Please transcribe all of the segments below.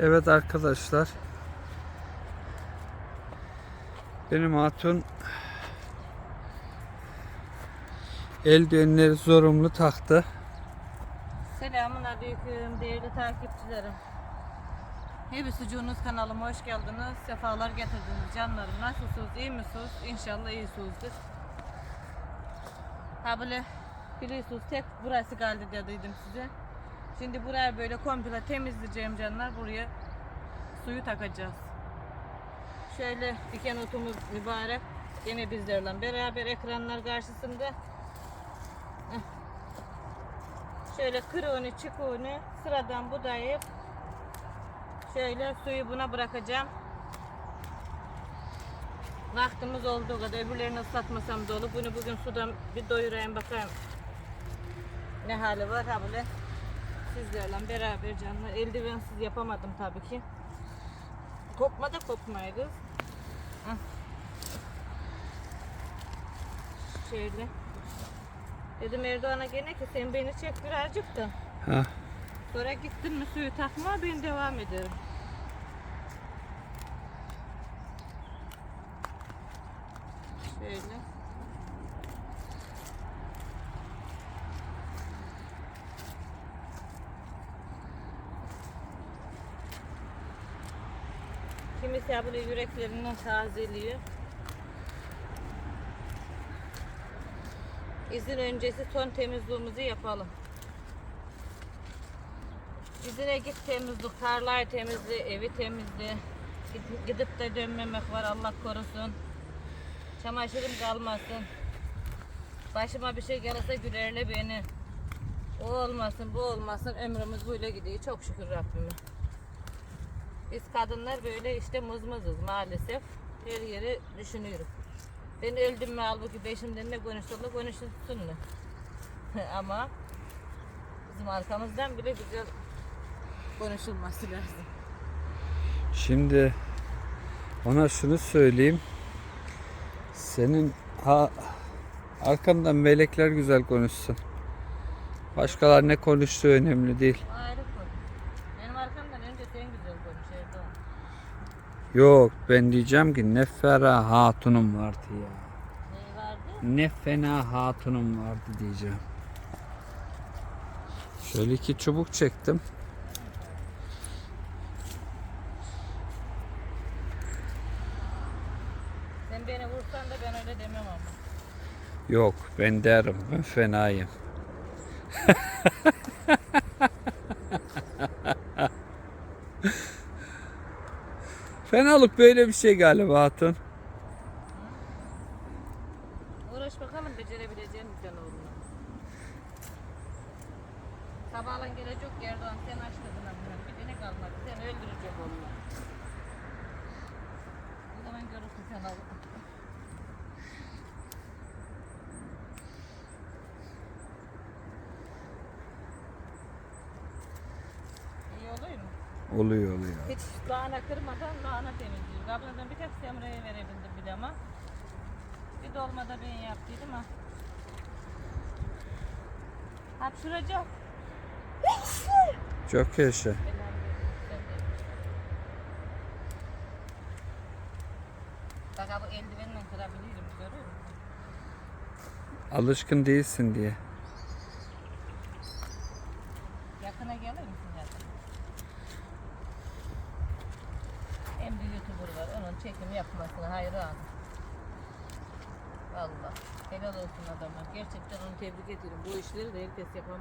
Evet arkadaşlar. Benim hatun eldivenleri zorunlu taktı. Selamun Aleyküm değerli takipçilerim. Hebi Sucuğunuz kanalıma hoş geldiniz. Sefalar getirdiniz canlarım. Nasılsınız? iyi misiniz? İnşallah iyisinizdir. Ha böyle biliyorsunuz tek burası kaldı dediydim size. Şimdi burayı böyle komple temizleyeceğim canlar. Buraya suyu takacağız. Şöyle diken otumuz mübarek. Yine bizlerle beraber ekranlar karşısında. Şöyle kırığını çıkığını sıradan budayıp şöyle suyu buna bırakacağım. Vaktimiz olduğu kadar öbürlerini ıslatmasam da olur. Bunu bugün sudan bir doyurayım bakayım. Ne hali var ha. Sizlerle beraber canlar. Eldivensiz yapamadım tabii ki. Kopma da kopmaydı. Hah. Şöyle. Dedim Erdoğan'a gene ki sen beni çek birazcık da. Ha. Sonra gittin mi suyu takma ben devam ederim. Şöyle. Kimisi ya böyle yüreklerinden tazeliyor. İzin öncesi son temizliğimizi yapalım. İzine git temizlik, tarlayı temizle, evi temizle. Gidip de dönmemek var Allah korusun. Çamaşırım kalmasın. Başıma bir şey gelirse gülerle beni. O olmasın, bu olmasın. Ömrümüz böyle gidiyor. Çok şükür Rabbime. Biz kadınlar böyle işte mızmızız maalesef. Her yeri düşünüyoruz. Ben öldüm mü halbuki beşimden ne konuşurlar konuşsunlar. Ama bizim arkamızdan bile güzel konuşulması lazım. Şimdi ona şunu söyleyeyim. Senin ha, arkandan melekler güzel konuşsun. Başkalar ne konuştuğu önemli değil. Ayrı konu. Benim arkamdan önce sen güzel konuş Erdoğan. Yok ben diyeceğim ki ne ferah hatunum vardı ya. Neyi vardı? Ne fena hatunum vardı diyeceğim. Şöyle iki çubuk çektim. Sen beni vursan da ben öyle demem ama. Yok ben derim ben fenayım. Fenalık böyle bir şey galiba hatun. Uğraş bakalım becerebileceğin bir tane oğlum. Sabahlan gelecek Erdoğan sen açmadın amına. Bir tane kalmadı. Sen öldürecek oğlum. O zaman görürsün sen al. İyi oluyor mu? Oluyor oluyor. Hiç lahana kırmadan lahana temizliyor. Abladan bir tek semreye verebildim bir ama. Bir dolmada ben yaptıydım ha. Hapşıracak. Çok yaşa. Bak abi eldivenle kırabilirim görüyor musun? Alışkın değilsin diye. Youtuber var onun çekim yapmasına hayran. Vallahi helal olsun adama. Gerçekten onu tebrik ediyorum. Bu işleri de herkes yapamaz.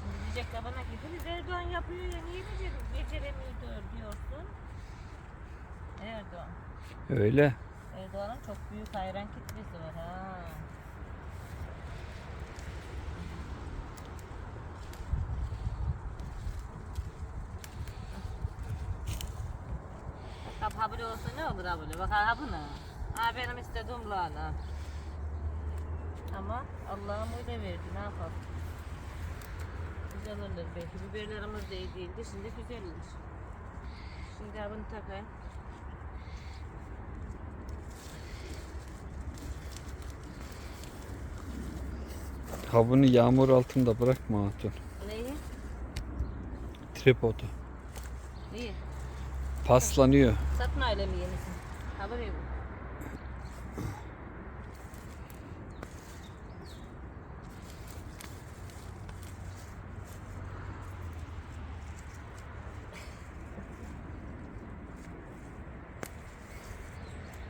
Şimdi diyecekler bana ki "Filiz Erdoğan yapıyor ya niye becer beceremiyor diyorsun. Erdoğan. Öyle. Erdoğan'ın çok büyük hayran kitlesi Ha olsa ne olur ha. Bak ha bu ne? Ha benim istediğim lahana. Ama Allah'ım öyle verdi. Ne yapalım? Güzel olur belki. Biberlerimiz de iyi değildi. Şimdi güzel olur. Şimdi bunu takayım. Kabını yağmur altında bırakma Hatun. Neyi? Tripodu. İyi. Paslanıyor. Satma öyle mi yenisini? Ha buraya bu.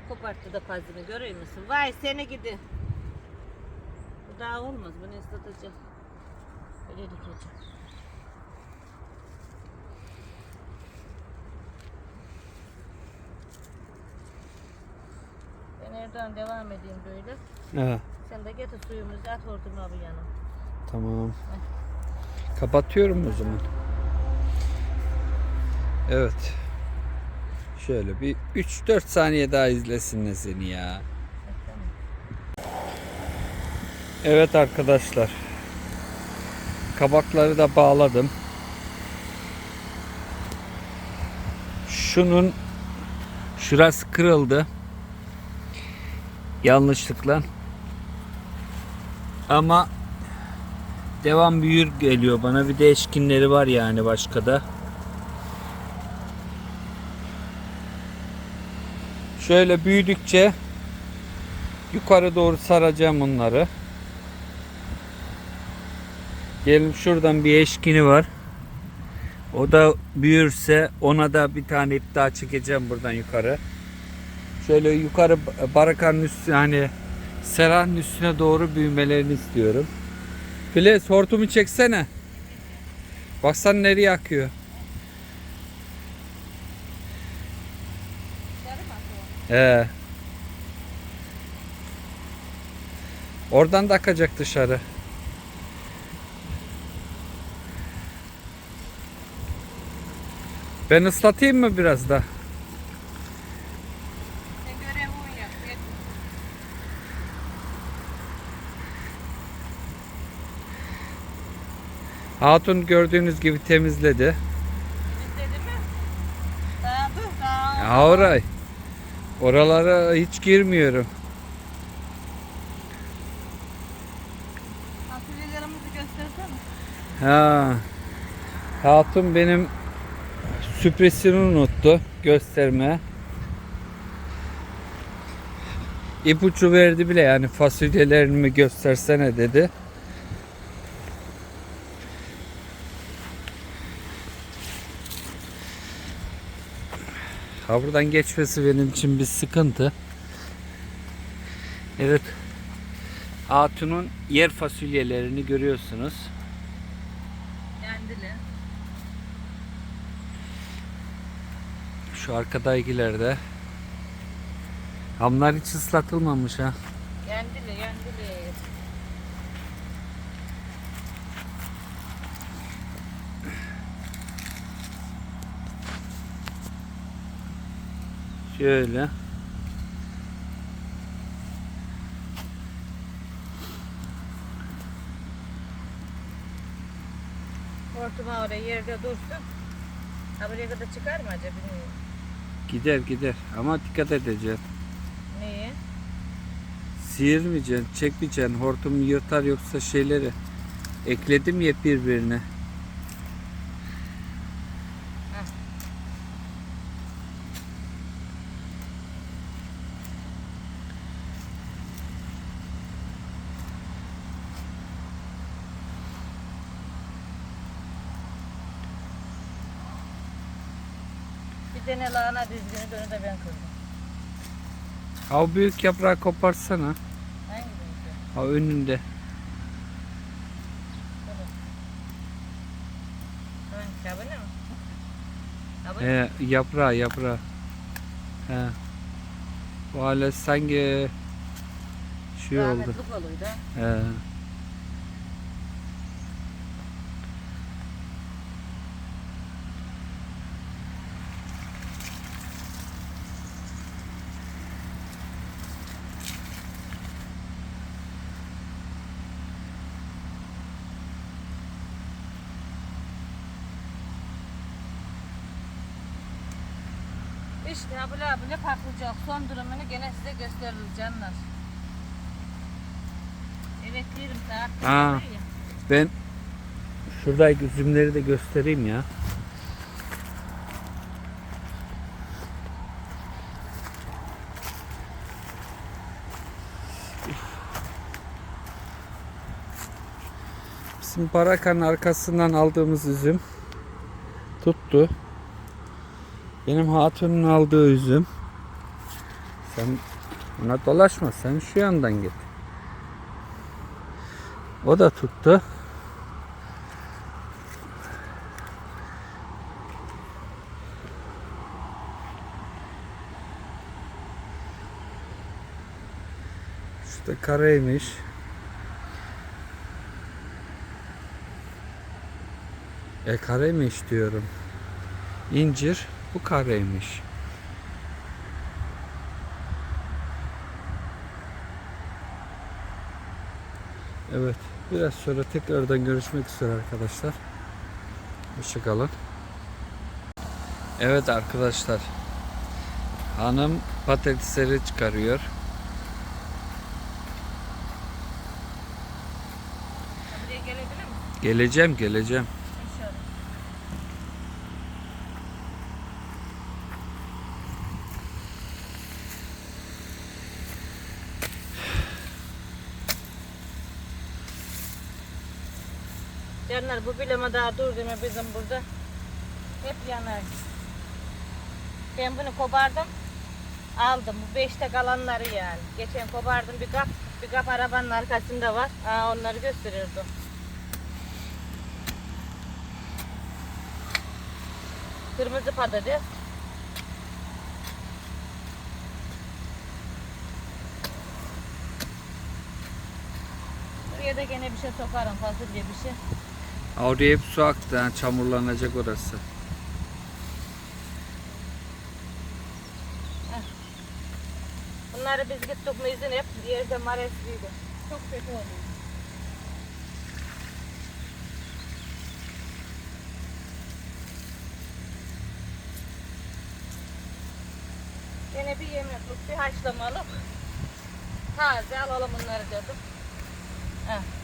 Koparttı da pazını görüyor musun? Vay seni gidi. Bu daha olmaz. Bunu ıslatacağım. Öyle dikeceğim. Ben Erdoğan devam edeyim böyle. He, Sen de getir suyumuzu at hortumuna bir yana. tamam. Kapatıyorum o zaman. Evet. Şöyle bir 3-4 saniye daha izlesinler seni ya. Evet arkadaşlar. Kabakları da bağladım. Şunun şurası kırıldı. Yanlışlıkla. Ama devam büyür geliyor bana. Bir de eşkinleri var yani başka da. Şöyle büyüdükçe yukarı doğru saracağım onları. Gelin şuradan bir eşkini var. O da büyürse ona da bir tane ip daha çekeceğim buradan yukarı. Şöyle yukarı barakanın üstüne hani seranın üstüne doğru büyümelerini istiyorum. Filiz hortumu çeksene. Baksana nereye akıyor. He. Oradan da akacak dışarı. Ben ıslatayım mı biraz da? Sen görev o yap. Gel. Hatun gördüğünüz gibi temizledi. Bizde mi? Daha. Ya oray. Oralara hiç girmiyorum. Fasulyelerimizi göstersene. Ha. Hatun benim sürprizini unuttu gösterme. İpucu verdi bile yani fasulyelerimi göstersene dedi. Ha buradan geçmesi benim için bir sıkıntı. Evet. Hatun'un yer fasulyelerini görüyorsunuz. Kendili. Şu arkadakilerde. Hamlar hiç ıslatılmamış ha. Kendili, kendili. Şöyle. Hortuma oraya yerde dursun. Ha buraya kadar çıkar mı acaba bilmiyorum. Gider gider ama dikkat edeceksin. Neyi? Sıyırmayacaksın, çekmeyeceksin. Hortum yırtar yoksa şeyleri. Ekledim ya birbirine. Tane lahana dönü de ben kırdım. Ha o büyük yaprağı koparsana. Hangi büyüktü? Ha önünde. He, yaprağı yaprağı. He. O hala sanki şey oldu. Rahmetlik oluydu. He. İşte abla abi ne patlayacak son durumunu gene size gösteririz canlar. Evet beklerim saat. Aa. Ben şuradaki üzümleri de göstereyim ya. Bizim barakanın arkasından aldığımız üzüm tuttu. Benim hatunun aldığı üzüm. Sen buna dolaşma. Sen şu yandan git. O da tuttu. İşte kareymiş. E kareymiş diyorum. İncir bu kareymiş. Evet. Biraz sonra tekrardan görüşmek üzere arkadaşlar. Hoşçakalın. Evet arkadaşlar. Hanım patatesleri çıkarıyor. Geleceğim geleceğim. Canlar bu bileme daha dur deme bizim burada. Hep yanar. Ben bunu kopardım. Aldım. Bu beşte kalanları yani. Geçen kopardım bir kap. Bir kap arabanın arkasında var. Aa, onları gösteriyordu. Kırmızı patates. Buraya da gene bir şey sokarım fasulye bir şey. Oraya hep su aktı. ha, Çamurlanacak orası. Bunları biz gittik mi izin hep yerde maresliydi. Çok kötü oluyor. Gene bir yemeklik bir haşlamalık. Taze alalım bunları dedim. Heh.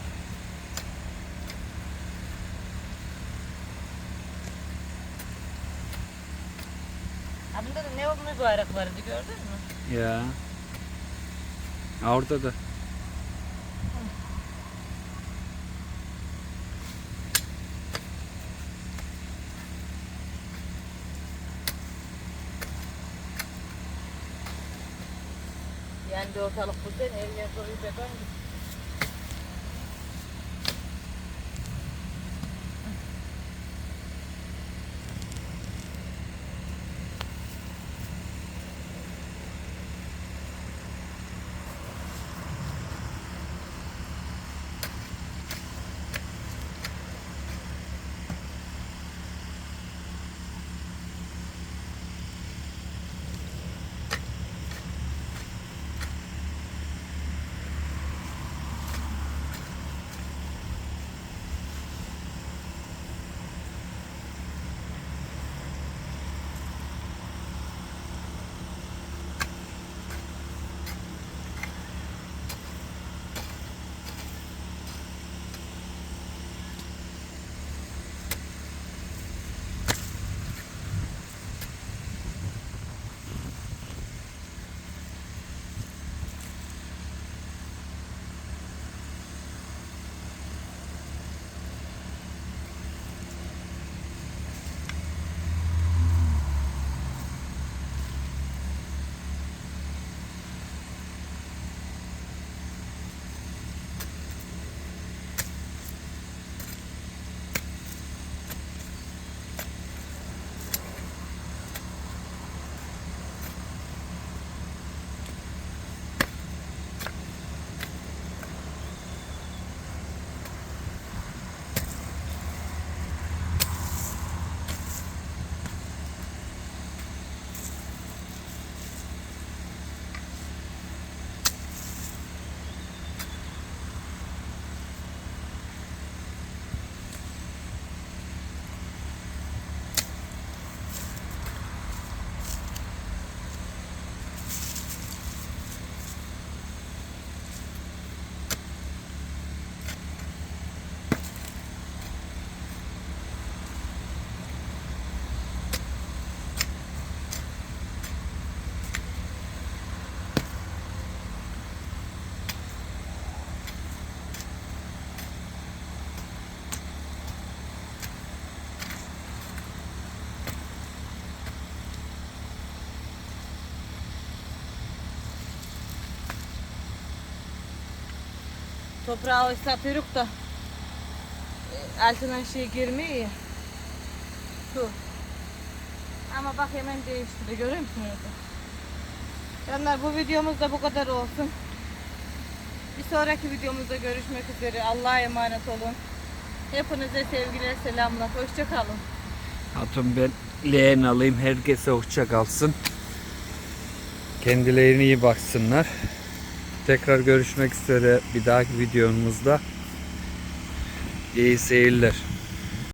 Bunda da ne o mübarek vardı gördün mü? Ya. Orada da. Yani de ortalık bu sene yer dolu beton. Toprağı ıslatıyoruz da e, altından şey girmiyor ya. Su. Ama bak hemen değişti. Görüyor musunuz? Canlar bu videomuz da bu kadar olsun. Bir sonraki videomuzda görüşmek üzere. Allah'a emanet olun. Hepinize sevgiler, selamlar. Hoşçakalın. Hatun ben leğen alayım. Herkese hoşça kalsın. Kendilerine iyi baksınlar. Tekrar görüşmek üzere bir dahaki videomuzda. İyi seyirler.